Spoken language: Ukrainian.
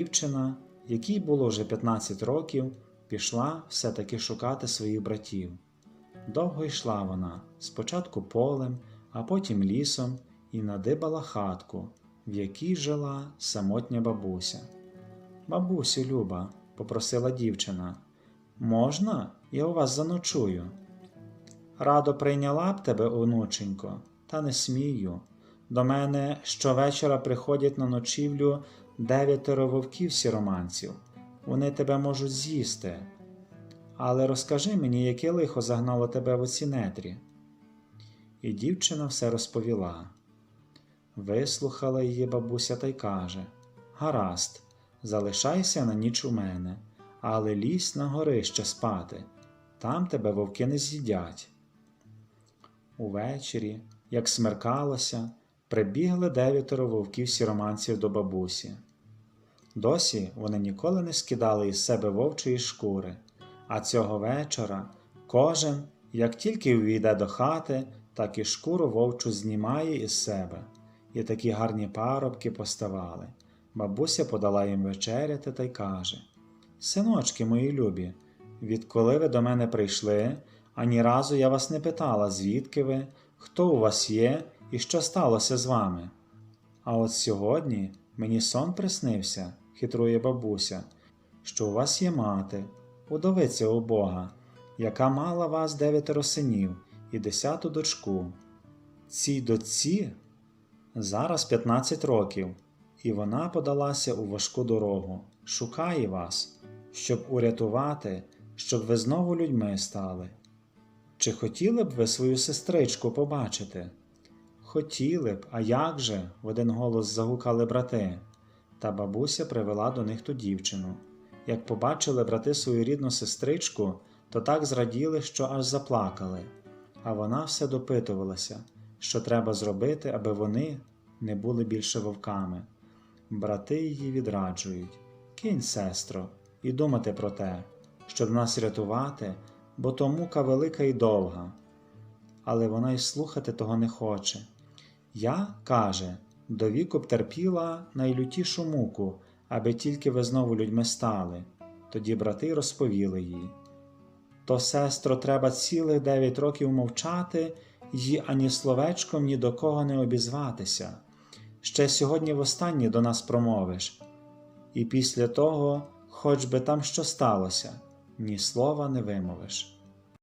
Дівчина, якій було вже 15 років, пішла все-таки шукати своїх братів. Довго йшла вона, спочатку полем, а потім лісом, і надибала хатку, в якій жила самотня бабуся. Бабусю, Люба, попросила дівчина, можна, я у вас заночую? Радо прийняла б тебе, онученько, та не смію. До мене щовечора приходять на ночівлю дев'ятеро вовків сіроманців. Вони тебе можуть з'їсти. Але розкажи мені, яке лихо загнало тебе в оці нетрі. І дівчина все розповіла. Вислухала її бабуся та й каже: Гаразд, залишайся на ніч у мене, але лізь на горище спати, там тебе вовки не з'їдять. Увечері, як смеркалося, прибігли дев'ятеро вовків сіроманців до бабусі. Досі вони ніколи не скидали із себе вовчої шкури, а цього вечора кожен, як тільки увійде до хати, так і шкуру вовчу знімає із себе, і такі гарні парубки поставали. Бабуся подала їм вечеряти та й каже: Синочки мої любі, відколи ви до мене прийшли, ані разу я вас не питала, звідки ви, хто у вас є і що сталося з вами. А от сьогодні мені сон приснився, хитрує бабуся, що у вас є мати, удовиця Бога, яка мала вас дев'ятеро синів і десяту дочку. Цій дочці зараз 15 років, і вона подалася у важку дорогу, шукає вас, щоб урятувати, щоб ви знову людьми стали. Чи хотіли б ви свою сестричку побачити? Хотіли б, а як же? в один голос загукали брати. Та бабуся привела до них ту дівчину. Як побачили брати свою рідну сестричку, то так зраділи, що аж заплакали. А вона все допитувалася, що треба зробити, аби вони не були більше вовками. Брати її відраджують кинь, сестро, і думати про те, щоб нас рятувати, бо то мука велика і довга. Але вона й слухати того не хоче. Я, каже, до віку б терпіла найлютішу муку, аби тільки ви знову людьми стали. Тоді брати розповіли їй. То, сестро, треба цілих дев'ять років мовчати й ані словечком ні до кого не обізватися. Ще сьогодні востаннє до нас промовиш. І після того, хоч би там що сталося, ні слова не вимовиш.